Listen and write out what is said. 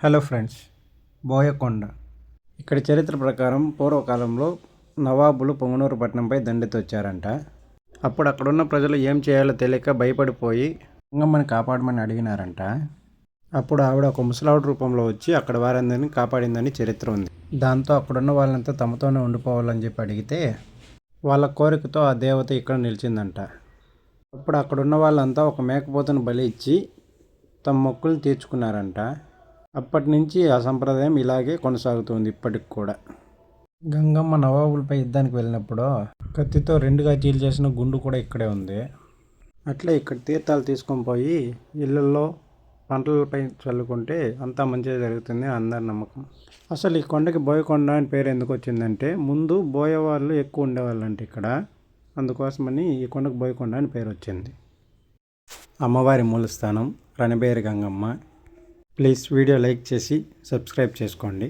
Hello friends Boyakonda. ఇక్కడ చరిత్ర ప్రకారం పూర్వకాలంలో నవాబులు పొంగనూరు పట్టణంపై దండెత్తొచ్చారంట. అప్పుడు అక్కడున్న ప్రజలు ఏం చేయాలో తెలియక భయపడిపోయి గంగమ్మని కాపాడమని అడిగినారంట. అప్పుడు ఆవిడ ఒక ముసలావిడ రూపంలో వచ్చి అక్కడ వారందరినీ కాపాడిందని చరిత్ర ఉంది. దాంతో అక్కడున్న వాళ్ళంతా తమతోనే ఉండిపోవాలని చెప్పి అడిగితే వాళ్ళ కోరికతో ఆ దేవత ఇక్కడ నిలిచిందంట. అప్పుడు అక్కడున్న వాళ్ళంతా ఒక మేకపోతను బలి ఇచ్చి తమ మొక్కులు తీర్చుకున్నారంట. అప్పటి నుంచి ఆ సంప్రదాయం ఇలాగే కొనసాగుతుంది ఇప్పటికి కూడా. గంగమ్మ నవాబులపై యుద్ధానికి వెళ్ళినప్పుడు కత్తితో రెండుగా చీల్చేసిన గుండు కూడా ఇక్కడే ఉంది. అట్లే ఇక్కడ తీర్థాలు తీసుకొని పోయి ఇళ్ళల్లో పంటలపై చల్లుకుంటే అంతా మంచిగా జరుగుతుంది అందరి నమ్మకం. అసలు ఈ కొండకి బోయకొండ అని పేరు ఎందుకు వచ్చిందంటే ముందు బోయ వాళ్ళు ఎక్కువ ఉండేవాళ్ళంట ఇక్కడ. అందుకోసమని ఈ కొండకు బోయకొండ అని పేరు వచ్చింది. అమ్మవారి మూలస్థానం Ranaberi Gangamma. Please video like చేసి సబ్స్క్రైబ్ చేసుకోండి